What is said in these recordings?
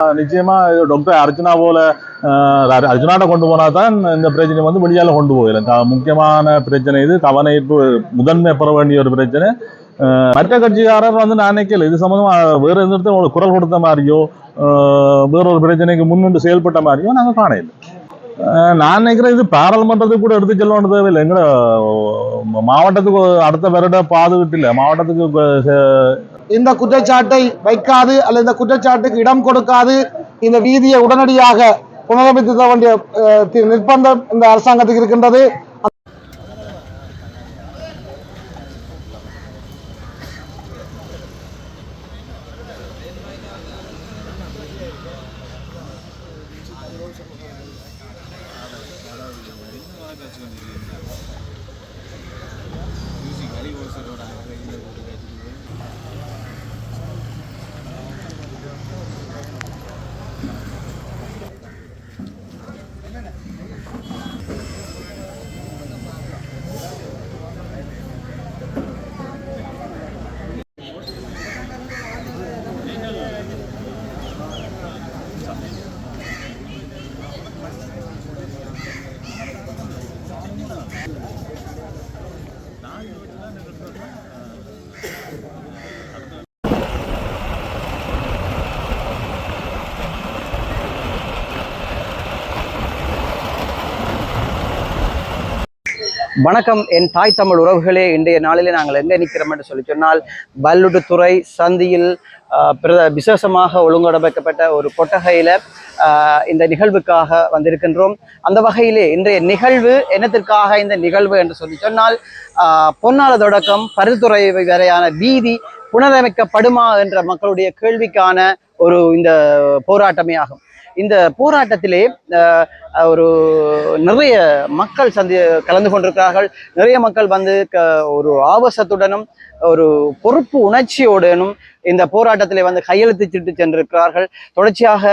நிச்சயமா இது டாக்டர் அர்ச்சனா போல அஹ், அர்ச்சனாட்ட கொண்டு போனா தான் இந்த பிரச்சனை வந்து வெளியால கொண்டு போயிடலாம் முக்கியமான பிரச்சனை இது கவனிப்பு முதன்மை பெற வேண்டிய ஒரு பிரச்சனை. மற்ற கட்சிக்காரர் வந்து நான் நினைக்கல இது சம்பந்தமா வேற எந்த ஒரு குரல் கொடுத்த மாதிரியோ வேற ஒரு பிரச்சனைக்கு முன்னின்று செயல்பட்ட மாதிரியோ நாங்க காணல நான் நினைக்கிறேன் இது பாராளுமன்றத்துக்கு கூட எடுத்து செல்ல வேண்டிய தேவையில்லை. எங்கட மாவட்டத்துக்கு அடுத்த வருட பாதுகிட்டு மாவட்டத்துக்கு இந்த குற்றச்சாட்டை வைக்காது அல்லது இந்த குற்றச்சாட்டுக்கு இடம் கொடுக்காது இந்த வீதியை உடனடியாக புனரமைத்து தர வேண்டிய அஹ், நிர்பந்தம் இந்த அரசாங்கத்துக்கு இருக்கின்றது. வணக்கம் என் தாய் தமிழ் உறவுகளே இன்றைய நாளிலே நாங்கள் எங்கே நிற்கிறோம் என்று சொல்லி சொன்னால் பல்லுடுத்துறை சந்தியில் பிரத விசேஷமாக ஒழுங்கடமைக்கப்பட்ட ஒரு கொட்டகையில் இந்த நிகழ்வுக்காக வந்திருக்கின்றோம். அந்த வகையிலே இன்றைய நிகழ்வு என்னத்திற்காக இந்த நிகழ்வு என்று சொல்லி சொன்னால் ஆஹ், பொன்னால தொடக்கம் பருத்துறை வரையான வீதி புனரமைக்கப்படுமா என்ற மக்களுடைய கேள்விக்கான ஒரு இந்த போராட்டமே ஆகும். இந்த போராட்டத்திலே ஒரு நிறைய மக்கள் சந்தி கலந்து கொண்டிருக்கிறார்கள். நிறைய மக்கள் வந்து க ஒரு ஆபாசத்துடனும் ஒரு பொறுப்பு உணர்ச்சியோடனும் இந்த போராட்டத்திலே வந்து கையெழுத்திட்டு சென்றிருக்கிறார்கள். தொடர்ச்சியாக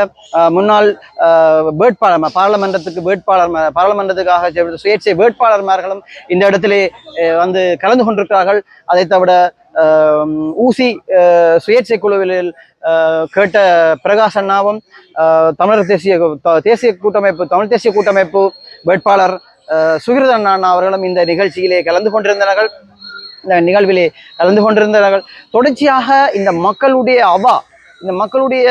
முன்னாள் வேட்பாளர் பாராளுமன்றத்துக்கு வேட்பாளர் பாராளுமன்றத்துக்காக சென்ற சுயேட்சை வேட்பாளர்மார்களும் இந்த இடத்திலே வந்து கலந்து கொண்டிருக்கிறார்கள். அதை தவிர ஊசி சுயேட்சை குழுவில் கேட்ட பிரகாஷ் அண்ணாவும் தமிழர் தேசிய த- தேசிய கூட்டமைப்பு தமிழ் தேசிய கூட்டமைப்பு வேட்பாளர் சுகிருத அண்ணா அவர்களும் இந்த நிகழ்ச்சியிலே கலந்து கொண்டிருந்தார்கள் இந்த நிகழ்விலே கலந்து கொண்டிருந்தார்கள் தொடர்ச்சியாக இந்த மக்களுடைய அவா இந்த மக்களுடைய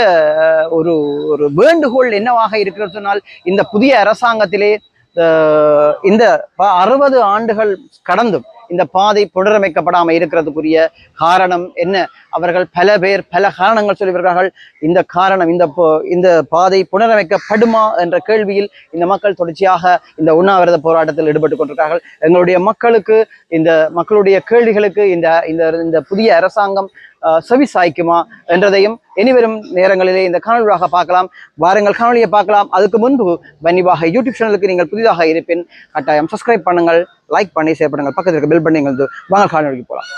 ஒரு ஒரு வேண்டுகோள் என்னவாக இருக்கிறது சொன்னால் இந்த புதிய அரசாங்கத்திலே ஆஹ், இந்த ப- அறுபது ஆண்டுகள் கடந்தும் இந்த பாதை புனரமைக்கப்படாமல் இருக்கிறதுக்குரிய காரணம் என்ன? அவர்கள் பல பேர் பல காரணங்கள் சொல்லியிருக்கிறார்கள். இந்த காரணம் இந்த போ- இந்த பாதை புனரமைக்கப்படுமா என்ற கேள்வியில் இந்த மக்கள் தொடர்ச்சியாக இந்த உண்ணாவிரத போராட்டத்தில் ஈடுபட்டு கொண்டிருக்கிறார்கள். எங்களுடைய மக்களுக்கு இந்த மக்களுடைய கேள்விகளுக்கு இந்த இந்த இந்த புதிய அரசாங்கம் செவி சாய்க்குமா என்றதையும் இனிவரும் நேரங்களிலே இந்த காணொலியாக பார்க்கலாம். வாருங்கள் காணொலியை பார்க்கலாம். அதுக்கு முன்பு வன்னிவாக யூடியூப் சேனலுக்கு நீங்கள் புதிதாக இருப்பின் கட்டாயம் சப்ஸ்கிரைப் பண்ணுங்கள். லைக் பண்ணி ஷேர் பண்ணுங்கள் பக்கத்தில் இருக்க பில் பண்ணி எங்களுக்கு வாங்க காணொலிக்கு போகலாம்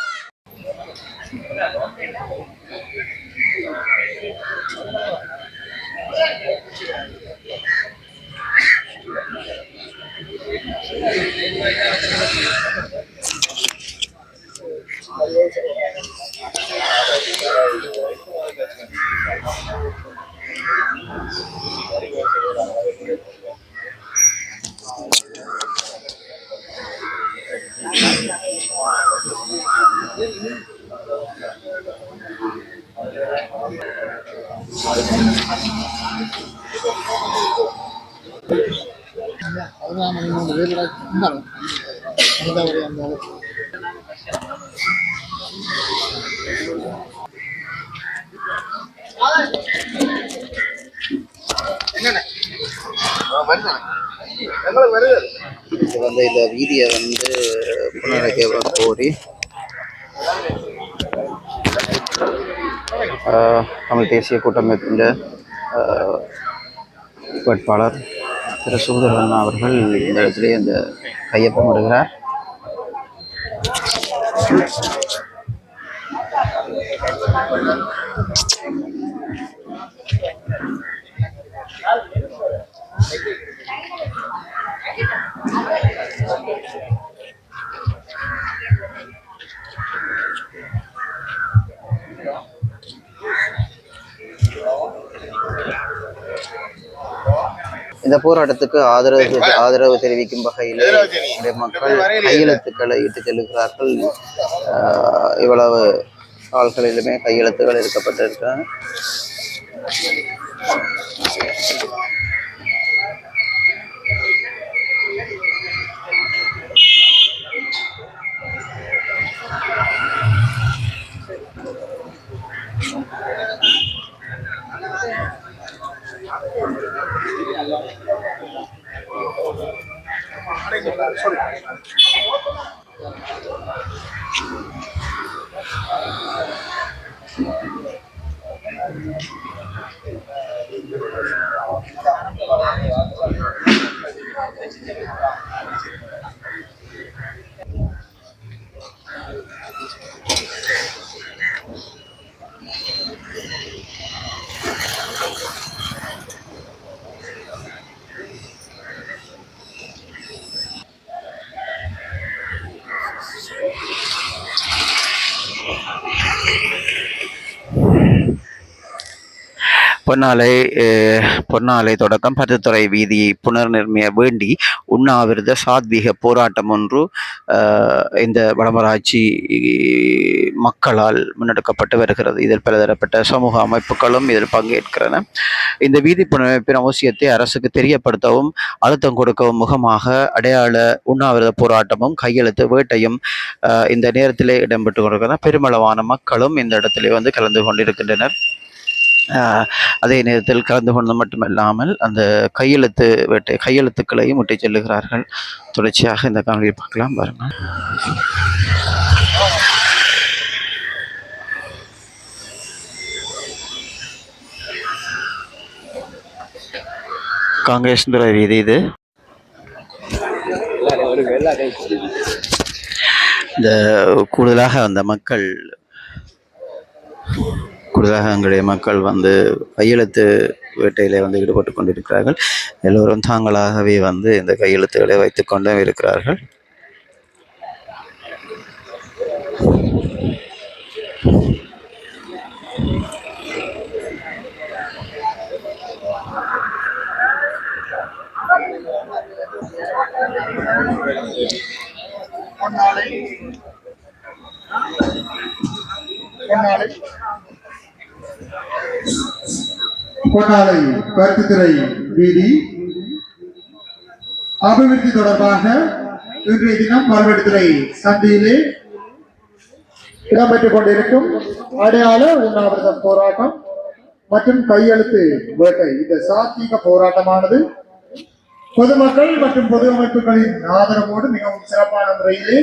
இது வந்து இந்த வீதியை வந்து புனரமைக்க கோரி ஆஹ், தமிழ் தேசிய கூட்டமைப்பின் வேட்பாளர் திரு சுகுதரன் அவர்கள் இந்த இடத்திலே இந்த கையொப்பம் இந்த போராட்டத்துக்கு ஆதரவு ஆதரவு தெரிவிக்கும் வகையிலே மக்கள் கையெழுத்துக்களை இட்டு செல்கிறார்கள். இவ்வளவு ஆள்களிலுமே கையெழுத்துகள் எடுக்கப்பட்டிருக்கிறாங்க பொன்னாலை பொன்னாலை தொடக்கம் பருத்துறை வீதி புனர்நிர்மிய வேண்டி உண்ணாவிரத சாத்வீக போராட்டம் ஒன்று இந்த வடமராட்சி மக்களால் முன்னெடுக்கப்பட்டு வருகிறது. இதில் பலதரப்பட்ட சமூக அமைப்புகளும் இதில் பங்கேற்கிறன இந்த வீதி புனரமைப்பின் அவசியத்தை அரசுக்கு தெரியப்படுத்தவும் அழுத்தம் கொடுக்கவும் முகமாக அடையாள உண்ணாவிரத போராட்டமும் கையெழுத்து வேட்டையும் இந்த நேரத்திலே இடம்பெற்று கொண்டிருக்கிறன பெருமளவான மக்களும் இந்த இடத்திலே வந்து கலந்து கொண்டிருக்கின்றனர். அதே நேரத்தில் கலந்து கொண்டது மட்டுமல்லாமல் அந்த கையெழுத்து வேட்டை கையெழுத்துக்களையும் விட்டு செல்லுகிறார்கள். தொடர்ச்சியாக இந்த காணொலியை பார்க்கலாம் பாருங்கள் காங்கிரஸ் இது இது. இந்த கூடுதலாக அந்த மக்கள் கூடுதலாக எங்களுடைய மக்கள் வந்து கையெழுத்து வேட்டையிலே வந்து ஈடுபட்டு கொண்டிருக்கிறார்கள். எல்லோரும் தாங்களாகவே வந்து இந்த கையெழுத்துக்களை வைத்துக் கொண்டும் இருக்கிறார்கள். பொன்னாலை பருத்தித்துறை வீதி. அபிவிருத்தி தொடர்பாக இன்றைய தினம் பல்வெடுத்துறை சந்தையிலே இடம்பெற்றுக் கொண்டிருக்கும் அடையாள உண்ணாவிரத போராட்டம் மற்றும் கையெழுத்து வேட்டை. இந்த சாத்வீக போராட்டமானது பொதுமக்கள் மற்றும் பொது அமைப்புகளின் ஆதரவோடு மிகவும் சிறப்பான முறையிலே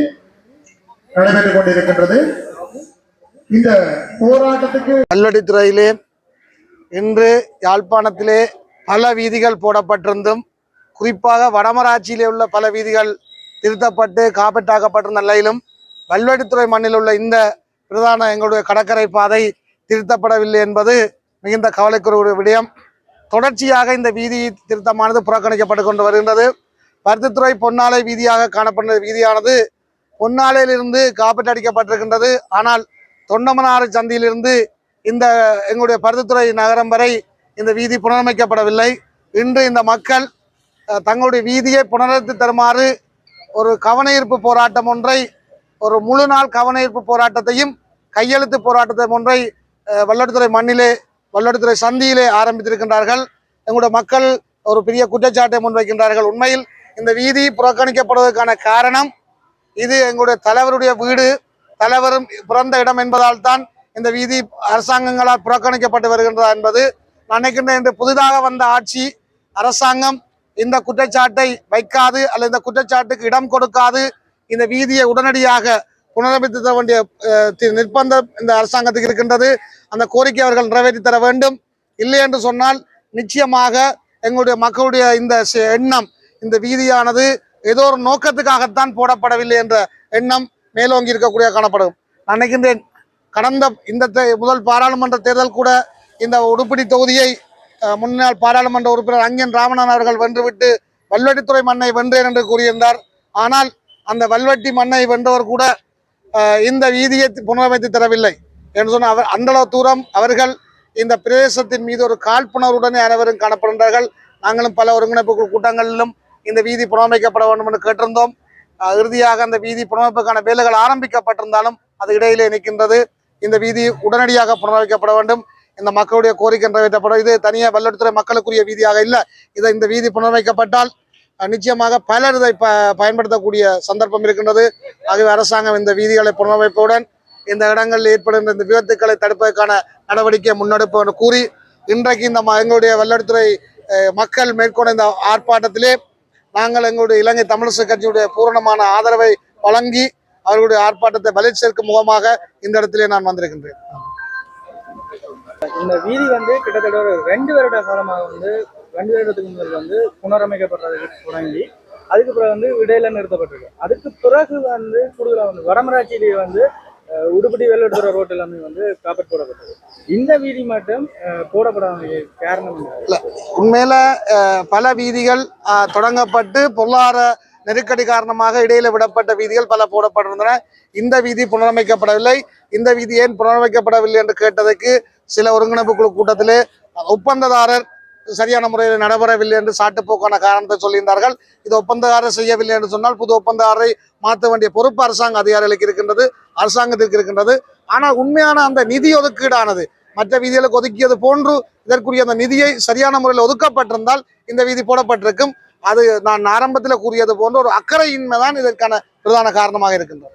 நடைபெற்றுக் கொண்டிருக்கின்றது. இந்த போராட்டத்துக்கு கல்லடித்துறையிலே இன்று யாழ்ப்பாணத்திலே பல வீதிகள் போடப்பட்டிருந்தும் குறிப்பாக வடமராட்சியிலே உள்ள பல வீதிகள் திருத்தப்பட்டு காப்பீட்டாக்கப்பட்டிருந்த நிலையிலும் வல்வெடித்துறை மண்ணில் உள்ள இந்த பிரதான எங்களுடைய கடற்கரை பாதை திருத்தப்படவில்லை என்பது மிகுந்த கவலைக்குரிய விடயம். தொடர்ச்சியாக இந்த வீதி திருத்தமானது புறக்கணிக்கப்பட்டு கொண்டு வருகின்றது. பருத்தித்துறை பொன்னாலை வீதியாக காணப்படுகிற வீதியானது பொன்னாலையிலிருந்து காப்பீட்டு அடிக்கப்பட்டிருக்கின்றது ஆனால் தொண்டமனாறு சந்தியிலிருந்து இந்த எங்களுடைய பருத்தித்துறை நகரம் வரை இந்த வீதி புனரமைக்கப்படவில்லை. இன்று இந்த மக்கள் தங்களுடைய வீதியை புனரமைத்து தருமாறு ஒரு கவனஈர்ப்பு போராட்டம் ஒன்றை ஒரு முழு நாள் கவனஈர்ப்பு போராட்டத்தையும் கையெழுத்து போராட்டத்தை ஒன்றை அஹ், வல்லடுத்துறை மண்ணிலே வல்லடுத்துறை சந்தியிலே ஆரம்பித்திருக்கின்றார்கள். எங்களுடைய மக்கள் ஒரு பெரிய குற்றச்சாட்டை முன்வைக்கின்றார்கள். உண்மையில் இந்த வீதி புறக்கணிக்கப்படுவதற்கான காரணம் இது எங்களுடைய தலைவருடைய வீடு. தலைவரும் பிறந்த இடம் என்பதால் தான் இந்த வீதி அரசாங்கங்களால் புறக்கணிக்கப்பட்டு வருகின்றதா என்பது நான் இன்று புதிதாக வந்த ஆட்சி அரசாங்கம் இந்த குற்றச்சாட்டை வைக்காது அல்லது இந்த குற்றச்சாட்டுக்கு இடம் கொடுக்காது இந்த வீதியை உடனடியாக புனரமைத்து தர வேண்டிய தி- நிர்பந்தம் இந்த அரசாங்கத்துக்கு இருக்கின்றது. அந்த கோரிக்கை அவர்கள் நிறைவேற்றி தர வேண்டும். இல்லை என்று சொன்னால் நிச்சயமாக எங்களுடைய மக்களுடைய இந்த எண்ணம் இந்த வீதியானது ஏதோ ஒரு நோக்கத்துக்காகத்தான் போடப்படவில்லை என்ற எண்ணம் மேலோங்கி இருக்கக்கூடிய காணப்படும். நினைக்கின்றேன் கடந்த இந்த தே- முதல் பாராளுமன்ற தேர்தல் கூட இந்த உடுப்பிடி தொகுதியை முன்னாள் பாராளுமன்ற உறுப்பினர் அங்கன் ராமநாதன் அவர்கள் வென்றுவிட்டு வல்வெட்டித்துறை மண்ணை வென்றேன் என்று கூறியிருந்தார். ஆனால் அந்த வல்வெட்டி மண்ணை வென்றவர் கூட இந்த வீதியை புனரமைத்து தரவில்லை என்று சொன்ன அவர் அந்தளவு தூரம் அவர்கள் இந்த பிரதேசத்தின் மீது ஒரு காழ்ப்புணர்வுடனே அனைவரும் காணப்படுகின்றார்கள் நாங்களும் பல ஒருங்கிணைப்பு கூட்டங்களிலும் இந்த வீதி புனரமைக்கப்பட வேண்டும் என்று கேட்டிருந்தோம். இறுதியாக அந்த வீதி புனரமைப்புக்கான வேலைகள் ஆரம்பிக்கப்பட்டிருந்தாலும் அது இடையிலே நிற்கின்றது. இந்த வீதி உடனடியாக புனரமைக்கப்பட வேண்டும். இந்த மக்களுடைய கோரிக்கை நிறைவேற்றப்படும். இது தனியாக வெள்ளத்துறை மக்களுக்குரிய வீதியாக இல்லை. இதை இந்த வீதி புனரமைக்கப்பட்டால் நிச்சயமாக பலர் இதை ப பயன்படுத்தக்கூடிய சந்தர்ப்பம் இருக்கின்றது. ஆகவே அரசாங்கம் இந்த வீதிகளை புனரமைப்புடன் இந்த இடங்களில் ஏற்படுகின்ற இந்த விபத்துக்களை தடுப்பதற்கான நடவடிக்கையை முன்னெடுப்பு என்று கூறி இன்றைக்கு இந்த எங்களுடைய வெள்ளத்துறை மக்கள் மேற்கொண்ட இந்த ஆர்ப்பாட்டத்திலே நாங்கள் எங்களுடைய இலங்கை தமிழிசை கட்சியுடைய பூரணமான ஆதரவை வழங்கி அவர்களுடைய ஆர்ப்பாட்டத்தை வலி சேர்க்கும் முகமாக இந்த இடத்திலே நான் வந்திருக்கின்றேன். இந்த வீதி வந்து கிட்டத்தட்ட ஒரு ரெண்டு வருட காலமாக வந்து ரெண்டு வருடத்துக்கு முதல் வந்து புனரமைக்கப்படுறதுக்கு தொடங்கி அதுக்கு பிறகு வந்து இடையில நிறுத்தப்பட்டிருக்கு. அதுக்கு பிறகு வந்து கூடுதலாக வந்து வடமராட்சியிலேயே வந்து அஹ், உடுப்பட்டி வெள்ளடுத்துற ரோட் எல்லாமே வந்து காப்பட் போடப்பட்டது. இந்த வீதி மட்டும் போடப்படாத காரணம் என்ன? உண்மையில பல வீதிகள் தொடங்கப்பட்டு பொருளாதார நெருக்கடி காரணமாக இடையில விடப்பட்ட வீதிகள் பல போடப்பட்டிருந்தன. இந்த வீதி புனரமைக்கப்படவில்லை. இந்த வீதி ஏன் புனரமைக்கப்படவில்லை என்று கேட்டதற்கு சில ஒருங்கிணைப்பு குழு கூட்டத்திலே ஒப்பந்ததாரர் சரியான முறையில் நடைபெறவில்லை என்று சாட்டுப்போக்கான காரணத்தை சொல்லியிருந்தார்கள். இது ஒப்பந்தக்காரர் செய்யவில்லை என்று சொன்னால் புது ஒப்பந்ததாரரை மாற்ற வேண்டிய பொறுப்பு அரசாங்க அதிகாரிகளுக்கு இருக்கின்றது அரசாங்கத்திற்கு இருக்கின்றது. ஆனால் உண்மையான அந்த நிதி ஒதுக்கீடானது மற்ற வீதிகளுக்கு ஒதுக்கியது போன்று இதற்குரிய அந்த நிதியை சரியான முறையில் ஒதுக்கப்பட்டிருந்தால் இந்த வீதி போடப்பட்டிருக்கும். அது நான் ஆரம்பத்தில் கூறியது போன்ற ஒரு அக்கறையின்மை தான் இதற்கான பிரதான காரணமாக இருக்கின்றது.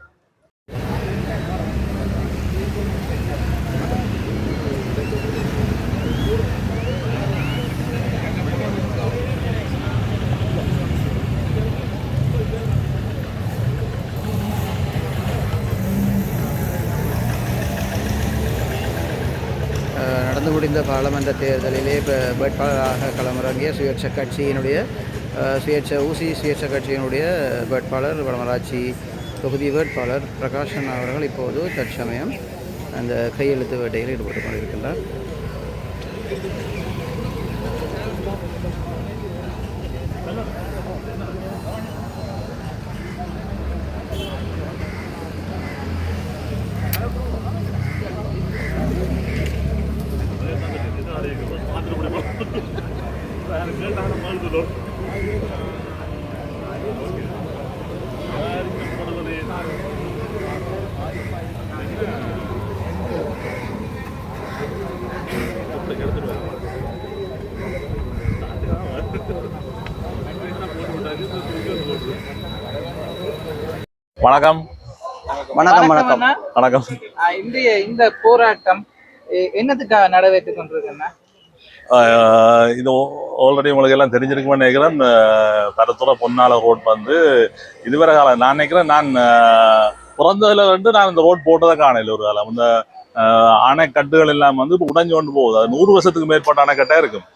அஹ் நடந்து முடிந்த பாராளுமன்ற தேர்தலிலே இப்போ வேட்பாளராக களமிறங்கிய சுயேட்சை கட்சியினுடைய சுயேட்சை ஊசி சுயேட்சை கட்சியினுடைய வேட்பாளர் வடமராட்சி தொகுதி வேட்பாளர் பிரகாஷன் அவர்கள் இப்போது தற்சமயம் அந்த கையெழுத்து வேட்டையில் ஈடுபட்டு கொண்டிருக்கின்றார். வணக்கம். வணக்கம் வணக்கம். வணக்கம். இன்றைய இந்த போராட்டம் எ- என்னத்துக்காக நடைபெற்று கொண்டிருக்குன்னா இது ஆல்ரெடி உங்களுக்கு எல்லாம் தெரிஞ்சிருக்குமே நினைக்கிறேன். ஆஹ் கருத்துறை பொன்னால ரோட் வந்து இதுவரை காலம் நான் நினைக்கிறேன் நான் பிறந்ததுல இருந்து நான் இந்த ரோட் போட்டதை காணல ஒரு காலம். இந்த அணைக்கட்டுகள் எல்லாம் வந்து இப்ப உடைஞ்சு கொண்டு போகுது. அது நூறு வருஷத்துக்கு மேற்பட்ட அணைக்கட்டாக இருக்கும்.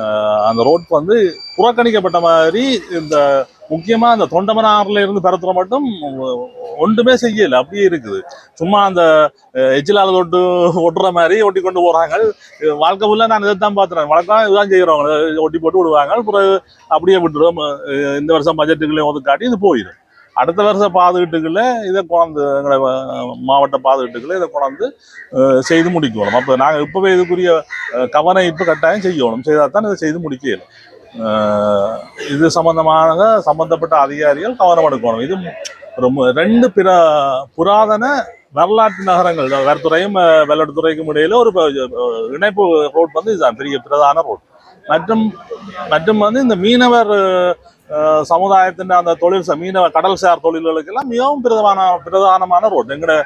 ஆஹ் அந்த ரோட் வந்து புறக்கணிக்கப்பட்ட மாதிரி இந்த முக்கியமா அந்த தொண்டமனாரில் இருந்து பெறத்துற மட்டும் ஒன்றுமே செய்யல. அப்படியே இருக்குது. சும்மா அந்த அஹ், எச்சிலால தொட்டு ஒட்டுற மாதிரி ஒட்டி கொண்டு போறாங்க. வாழ்க்கை ஃபுல்லாக நான் இதை தான் பார்த்துறேன். வழக்கம் இதுதான் செய்கிறவங்க ஒட்டி போட்டு விடுவாங்க. அப்புறம் அப்படியே விட்டுருவோம் இந்த வருஷம் பட்ஜெட்டுகளையும் ஒதுக்காட்டி இது போயிடும் அடுத்த வருஷம் பாதுகிட்டுக்குள்ள இதை கொண்டாந்து எங்களை மாவட்ட பாதுகிட்டுக்குள்ள இதை கொண்டாந்து செய்து முடிக்கணும். அப்போ நாங்கள் இப்போவே இதுக்குரிய கவனம் இப்போ கட்டாயம் செய்யணும். செய்தால் தான் இதை செய்து முடிக்கல இது சம்பந்தமாக சம்பந்தப்பட்ட அதிகாரிகள் கவனம் எடுக்கணும். இது ரொம்ப ரெண்டு பிற புராதன வரலாற்று நகரங்கள் வேர்த்துறையும் வெள்ளத்துறைக்கும் இடையில ஒரு இணைப்பு ரோட் வந்து இதுதான் பெரிய பிரதான ரோட் மற்றும் மற்றும் வந்து இந்த மீனவர் சமுதாயத்தின் அந்த தொழில் மீனவ கடல்சார் தொழில்களுக்கெல்லாம் மிகவும் பிரதமான பிரதானமான ரோடு எங்களோட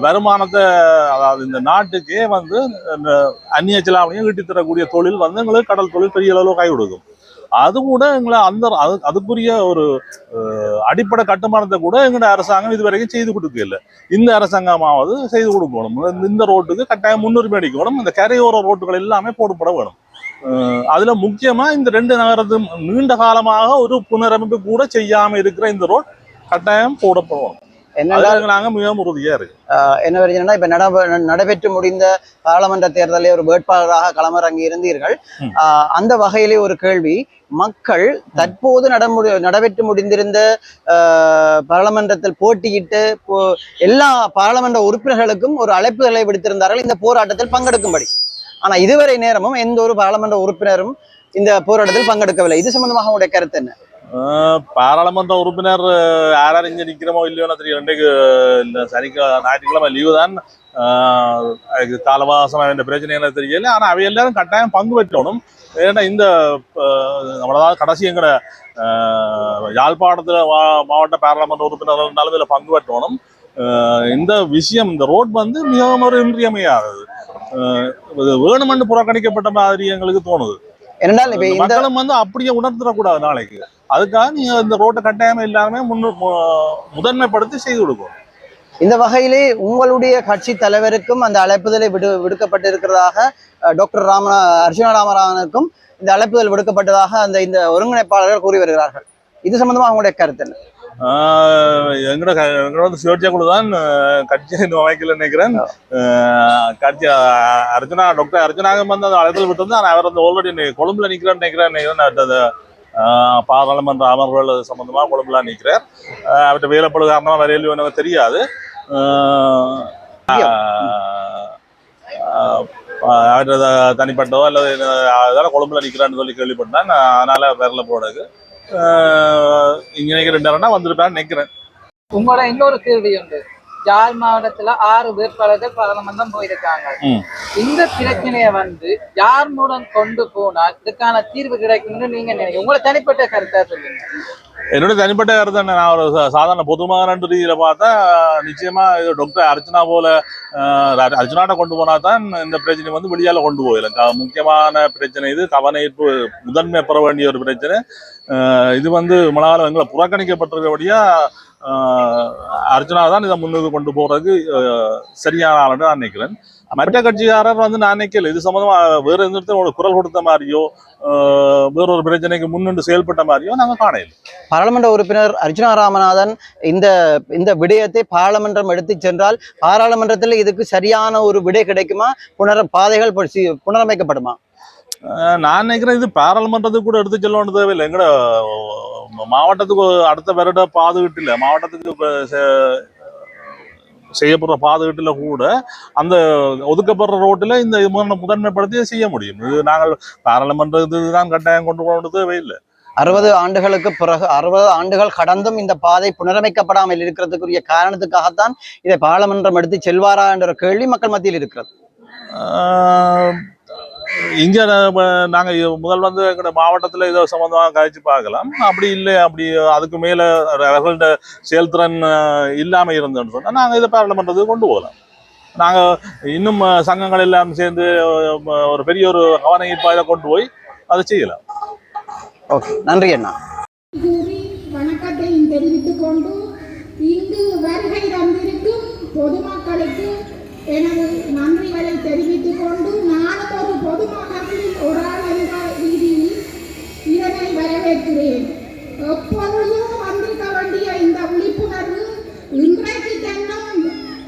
வருமானத்தை அதாவது இந்த நாட்டுக்கே வந்து இந்த அந்நிய செலாவணியும் ஈட்டி தரக்கூடிய தொழில் வந்து எங்களுக்கு கடல் தொழில் பெரிய அளவில் கை கொடுக்கும். அது கூட எங்களை அந்த அது அதுக்குரிய ஒரு அடிப்படை கட்டுமானத்தை கூட எங்களோட அரசாங்கம் இதுவரைக்கும் செய்து கொடுக்கல இந்த அரசாங்கமாவது செய்து கொடுக்கணும். இந்த- ரோட்டுக்கு கட்டாயம் முன்னுரிமை அடிக்கணும் இந்த கரையோர ரோட்டுகள் எல்லாமே போடப்பட வேணும். அதுல முக்கியமா இந்த ரெண்டு நகரத்து நீண்ட காலமாக ஒரு புனரமைப்பு கூட செய்யாம இருக்கிற இந்த ரோட் கட்டாயம் போடப்படும். நாங்க மிகவும் உறுதியா இருக்கு என்ன பிரச்சனைனா இப்ப நட நடைபெற்று முடிந்த பாராளுமன்ற தேர்தலில் ஒரு வேட்பாளராக களமிறங்கி இருந்தீர்கள். அந்த வகையிலே ஒரு கேள்வி. மக்கள் தற்போது நடமுடி நடைபெற்று முடிந்திருந்த பாராளுமன்றத்தில் போட்டியிட்டு எல்லா பாராளுமன்ற உறுப்பினர்களுக்கும் ஒரு அழைப்புதலை விடுத்திருந்தார்கள். இந்த போராட்டத்தில் பங்கெடுக்கும்படி. ஆனா இதுவரை நேரமும் எந்த ஒரு பாராளுமன்ற உறுப்பினரும் இந்த போராட்டத்தில் பங்கெடுக்கவில்லை. இது சம்பந்தமாக உடைய கருத்து என்ன? பாராளுமன்ற உறுப்பினர் யார் யார் இங்க நிக்கிறோமோ இல்லையோன்னு தெரியும் இன்றைக்கு இந்த சனிக்கிழமை ஞாயிற்றுக்கிழமை லீவு தான். அதுக்கு காலவாசம் இந்த பிரச்சனை என்ன தெரியல. ஆனா அவை எல்லாரும் கட்டாயம் பங்கு பெற்றணும் ஏன்னா இந்த நம்மளதான் கடைசி எங்கட ஆஹ் யாழ்ப்பாணத்துல மாவட்ட பாராளுமன்ற உறுப்பினர்கள் இருந்தாலும் இதுல பங்கு பெற்றணும் இந்த விஷயம் இந்த ரோட் வந்து மிகவும் ஒரு இன்றியமையாதது. வேணுமென்று புறக்கணிக்கப்பட்ட மாதிரி எங்களுக்கு தோணுது. மக்களும் வந்து அப்படியே உணர்த்திடக்கூடாது நாளைக்கு. அதுக்காக நீங்க இந்த ரோட்டை கட்டாயமா எல்லாருமே முன்னு முதன்மைப்படுத்தி செய்து கொடுக்கும் இந்த வகையிலே உங்களுடைய கட்சி தலைவருக்கும் அந்த அழைப்புதலை விடு விடுக்கப்பட்டிருக்கிறதாக டாக்டர் ராம அர்ஜுன ராமராவனுக்கும் இந்த அழைப்புதல் விடுக்கப்பட்டதாக அந்த இந்த ஒருங்கிணைப்பாளர்கள் கூறி வருகிறார்கள். இது சம்பந்தமா அவங்களுடைய கருத்து என்ன? எங்கட க- எங்கட வந்து சுயேட்சை குழு தான் இன்னும் அமைக்கல நினைக்கிறேன். கட்சி அர்ஜுனா டாக்டர் அர்ஜுனாகம் வந்து அந்த அழைப்பில் விட்டு ஆனால் அவர் வந்து ஆல்ரெடி கொழும்புல நிற்கிறேன்னு நினைக்கிறேன். நினைக்கிறேன் அது பாராளுமன்ற அமர்வுகள் சம்பந்தமா கொழும்புல நிற்கிறார் அவர்கிட்ட வேலைப்படு காரணமா வரையிலையோ எனக்கு தெரியாது. அவர்கிட்ட தனிப்பட்டோ அல்லது அதெல்லாம் கொழும்புல நிற்கிறான்னு சொல்லி கேள்விப்பட்டேன். அதனால வரல போனது இங்க நினைக்கிற ரெண்டு நேரம்னா நினைக்கிறேன். உங்களோட இன்னொரு கேள்வி உண்டு. யாழ் மாவட்டத்துல ஆறு வேட்பாளர்கள் பாராளுமன்றம் போயிருக்காங்க. இந்த பிரச்சனைய வந்து யார் மூலம் கொண்டு போனால் இதுக்கான தீர்வு கிடைக்கும்னு நீங்க நினைக்கிறீங்க? உங்களை தனிப்பட்ட கருத்தா சொல்லுங்க. என்னுடைய தனிப்பட்ட கருத்து என்ன? நான் ஒரு சாதாரண பொதுமகன் ரீதியில பார்த்தா நிச்சயமா இது டாக்டர் அர்ச்சனா போல அர்ச்சனாட்ட கொண்டு போனா தான் இந்த பிரச்சனை வந்து வெளியால கொண்டு போயிடும் முக்கியமான பிரச்சனை இது. கவனிப்பு முதன்மை பெற வேண்டிய ஒரு பிரச்சனை. இது வந்து மலால எங்களை புறக்கணிக்கப்பட்டிருக்கபடியா அர்ச்சனா தான் இதை முன்னுக்கு கொண்டு போறதுக்கு சரியான ஆளுன்னு நான் நினைக்கிறேன். மற்ற கட்சிக்காரர் வந்து நான் நினைக்கல. இது சம்மந்தமா வேற எந்த ஒரு குரல் கொடுத்த மாதிரியோ ஆஹ் வேற ஒரு பிரச்சனைக்கு முன்னின்று செயல்பட்ட மாதிரியோ நாங்கள் காணல பாராளுமன்ற உறுப்பினர் அர்ஜுனா ராமநாதன் இந்த இந்த விடயத்தை பாராளுமன்றம் எடுத்துச் சென்றால் பாராளுமன்றத்தில் இதுக்கு சரியான ஒரு விடை கிடைக்குமா? புனர பாதைகள் புனரமைக்கப்படுமா? நான் நினைக்கிறேன் இது பாராளுமன்றத்துக்கு கூட எடுத்து செல்லணும் தேவையில்லை. எங்கட மாவட்டத்துக்கு அடுத்த வருட பாதுகிட்டில் மாவட்டத்துக்கு செய்யப்படுற பாதுகிட்டில் கூட அந்த ஒதுக்கப்படுற ரோட்டில் இந்த முதன்மை- முதன்மைப்படுத்தி செய்ய முடியும். இது நாங்கள் பாராளுமன்றத்துக்கு தான் கட்டாயம் கொண்டு போகணும் தேவையில்லை. அறுபது ஆண்டுகளுக்கு பிறகு அறுபது ஆண்டுகள் கடந்தும் இந்த பாதை புனரமைக்கப்படாமல் இருக்கிறதுக்குரிய காரணத்துக்காகத்தான் இதை பாராளுமன்றம் எடுத்து செல்வாரா என்ற ஒரு கேள்வி மக்கள் மத்தியில் இருக்கிறது. இங்க நம்ம- நாங்க இ- முதல் வந்து எங்க மாவட்டத்துல இதை சம்பந்தமா கழிச்சு பார்க்கலாம். அப்படி இல்லை அப்படி அதுக்கு மேல அவர்களோட செயல்திறன் ஆஹ், இல்லாம இருந்தோம்னு சொன்னா நாங்க இதை பாராளுமன்றத்துக்கு கொண்டு போகலாம். நாங்க இன்னும் சங்கங்கள் எல்லாம் சேர்ந்து ஒரு பெரிய ஒரு கவன ஈர்ப்பாக கொண்டு போய் அதை செய்யலாம். ஓகே நன்றி அண்ணா. கூறி வணக்கத்தையும் தெரிவித்துக் கொண்டு இங்கு வருகை தந்திருக்கும் பொதுமக்களுக்கு எனது நன்றிகளை தெரிவித்துக் கொண்டு நானும் ஒரு பொதுமக்களில் ஒரு ஆள் என்ற ரீதியில் இதனை வரவேற்கிறேன். எப்பொழுதும் வந்திருக்க வேண்டிய இந்த விழிப்புணர்வு இன்றைக்கு தென்னும்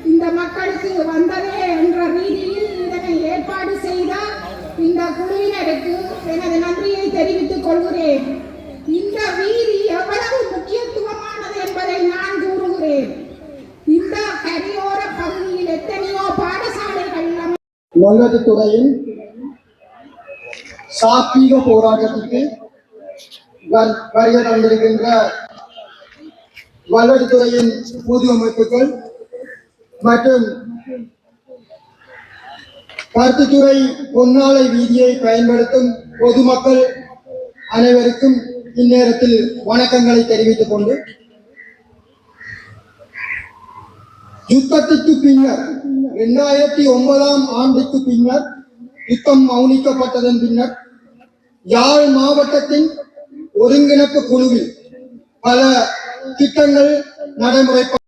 இந்த மக்களுக்கு வந்ததே என்ற ரீதியில் இதனை ஏற்பாடு செய்த இந்த குழுவினருக்கு எனது நன்றியை தெரிவித்துக் கொள்கிறேன் இந்த வீதி எவ்வளவு முக்கியத்துவமானது என்பதை நான் கூறுகிறேன் இந்த கரையோர பகுதியில் எத்தனையோ பாடசாலைகள் வலது துறையில் சாத்வீக போராட்டத்திற்கு வர்- வருகை தந்திருக்கின்ற வல்லத்துறையின் பொது அமைப்புகள் மற்றும் கருத்துத்துறை பொன்னாலை வீதியை பயன்படுத்தும் பொதுமக்கள் அனைவருக்கும் இந்நேரத்தில் வணக்கங்களை தெரிவித்துக் கொண்டு யுத்தத்திற்கு பின்னர் இரண்டாயிரத்தி ஒன்பதாம் ஆண்டுக்கு பின்னர் யுத்தம் மௌனிக்கப்பட்டதன் பின்னர் யாழ் மாவட்டத்தின் ஒருங்கிணைப்பு குழுவில் பல திட்டங்கள் நடைமுறை